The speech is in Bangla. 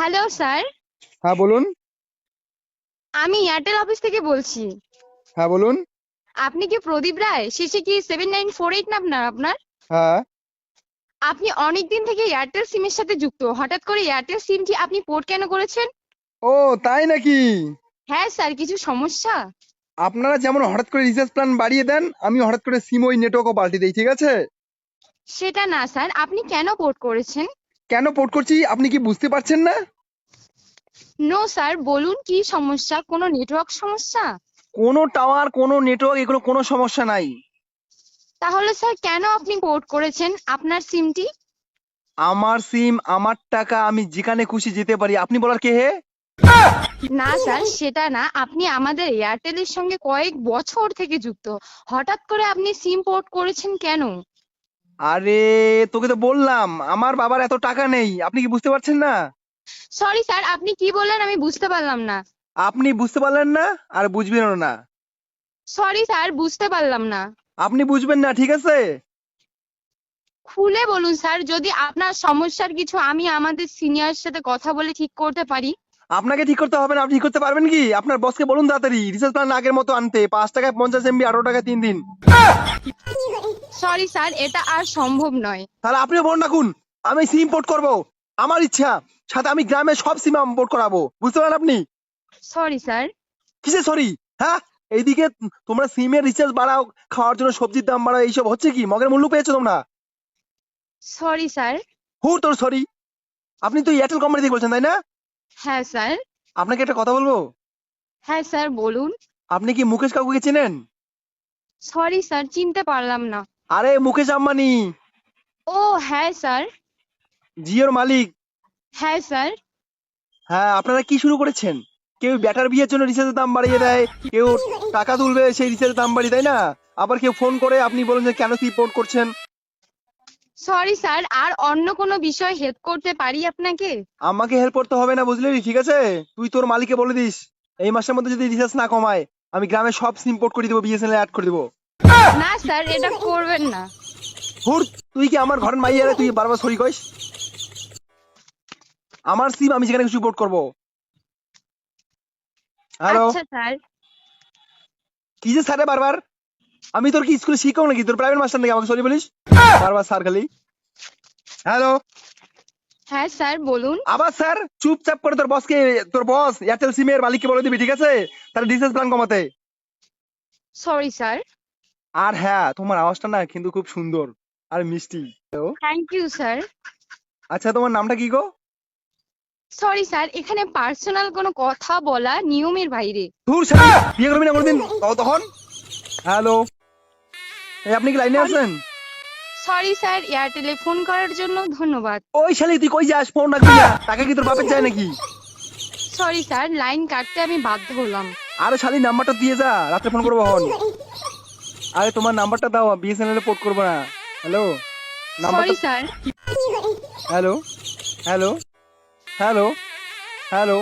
হ্যালো স্যার হ্যাঁ বলুন। আমি এয়ারটেল অফিস থেকে বলছি। হ্যাঁ বলুন। আপনি কি প্রদীপ রায়? শেষে কি সেভেন নাইন ফোর এইট না আপনার? আপনার হ্যাঁ। আপনি অনেক দিন থেকে এয়ারটেল সিমের সাথে যুক্ত। হঠাৎ করে এয়ারটেল সিমটি আপনি পোর্ট কেন করেছেন? ও তাই নাকি? হ্যাঁ স্যার কিছু সমস্যা? আপনারা যেমন হঠাৎ করে রিচার্জ প্ল্যান বাড়িয়ে দেন আমি হঠাৎ করে সিম ওই নেটওয়ার্কও পাল্টে দিই ঠিক আছে? সেটা না স্যার। আপনি কেন পোর্ট করেছেন? কেন পোর্ট করছি আপনি কি বুঝতে পারছেন না? নো স্যার বলুন কি সমস্যা? কোনো নেটওয়ার্ক সমস্যা? কোনো টাওয়ার কোনো নেটওয়ার্ক এগুলো কোনো সমস্যা নাই। তাহলে স্যার কেন আপনি পোর্ট করেছেন আপনার সিমটি আমার সিম আমার টাকা আমি যেখানে খুশি যেতে পারি। আপনি বলার কে হে? না স্যার সেটা না। আপনি আমাদের এয়ারটেলের সঙ্গে কয়েক বছর থেকে যুক্ত। হঠাৎ করে আপনি সিম পোর্ট করেছেন কেন? আরে তোকে তো বললাম আমার বাবার এত টাকা নেই আপনি কি বুঝতে পারছেন না? সরি স্যার আপনি কি বললেন আমি বুঝতে পারলাম না। আপনি বুঝতে পারলেন না আর বুঝবেনও না। সরি স্যার বুঝতে পারলাম না। আপনি বুঝবেন না ঠিক আছে? খুলে বলুন স্যার যদি আপনার সমস্যার কিছু আমি আমাদের সিনিয়র সাথে কথা বলে ঠিক করতে পারি। আপনাকে ঠিক করতে হবে না আপনি ঠিক করতে পারবেন কি? আপনার বসকে বলুন তাড়াতাড়ি রিচার্জ প্ল্যান আগের মতো আনতে পাঁচ টাকায় পঞ্চাশ এমবি আঠারো টাকায় তিন দিন। সরি স্যার এটা আর সম্ভব নয়। তাহলে আপনিও বলুন রাখুন আমি সিম পোর্ট করব। আমার ইচ্ছা সাথে আমি গ্রামে সব সিম পোর্ট করাবো। বুঝতে পারেন আপনি? সরি স্যার কিসে সরি হ্যাঁ? এইদিকে তোমরা সিমের রিচার্জ বাড়াও খাওয়ার জন্য সবজির দাম বাড়াও এইসব হচ্ছে কি? মগের মূল্য পেয়েছ তোমরা? সরি স্যার হুর তোর সরি আপনি তো এয়ারটেল কোম্পানি থেকে বলছেন তাই না? হ্যাঁ স্যার আপনাকে একটা কথা বলব? হ্যাঁ স্যার বলুন। আপনি কি মুকেশ কাকুকে চেনেন? সরি স্যার চিনতে পারলাম না। আরে মুকেশ আম্বানি। ও হ্যাঁ স্যার। জিওর মালিক। হ্যাঁ স্যার। হ্যাঁ আপনারা কি শুরু করেছেন? কেউ ব্যাটার বিয়ের জন্য রিচার্জের দাম বাড়িয়ে দেয় কেউ টাকা তুলবে সেই রিচার্জের দাম বাড়িয়ে দেয় না? আবার কেউ ফোন করে আপনি বলেন যে কেন রিপোর্ট করছেন? সরি স্যার আর অন্য কোনো বিষয় হেল্প করতে পারি আপনাকে? আমাকে হেল্প করতে হবে না বুঝলি ঠিক আছে? তুই তোর মালিককে বলে দিস এই মাসের মধ্যে যদি রিচার্জ না কমায় আমি গ্রামে সব সিম পোর্ট করে দিব বিএসএনএল অ্যাড করে দিব। না স্যার এটা করবেন না। হুর তুই কি আমার ঘরের মাইয়ারে তুই বারবার সরি কইস? আমার সিম আমি যেখানে কিছু করব। হ্যালো আচ্ছা স্যার। কি যে স্যারে বারবার? আমি তোর কি স্কুলে শিক্ষক নাকি? তোর প্রাইভেট মাস্টার নাকি আমাকে সরি বলিস? বারবার স্যার খালি। হ্যালো হ্যাঁ স্যার বলুন। আবার স্যার চুপচাপ করে তোর বসকে তোর বস এয়ারটেল সিমের মালিককে বলে দিবি ঠিক আছে? তাহলে রিচার্জ প্ল্যান কমাতে। Sorry sir. আর হ্যাঁ তোমার আওয়াজটা না কিন্তু খুব সুন্দর আর মিষ্টি? থ্যাংক ইউ স্যার আচ্ছা তোমার নামটা কি গো? সরি স্যার এখানে পার্সোনাল কোনো কথা বলা নিয়মের বাইরে। ধুর স্যার বিয়ে করবি না কোনোদিন? তখন। হ্যালো এই আপনি কি লাইনে আছেন? সরি স্যার এয়ারটেলে ফোন করার জন্য ধন্যবাদ। ওই শালি তুই কই যাস? ফোন রাখবি না। টাকা কি তোর বাপের চায় নাকি? সরি স্যার লাইন কাটতে আমি বাধ্য হলাম। আরে শালি নাম্বারটা দিয়ে যা। রাত্রে ফোন করব হন আরে তোমার নাম্বারটা দাও বিএসএনএল এ পোর্ট করব না। হ্যালো নাম্বারটা sir hello hello hello hello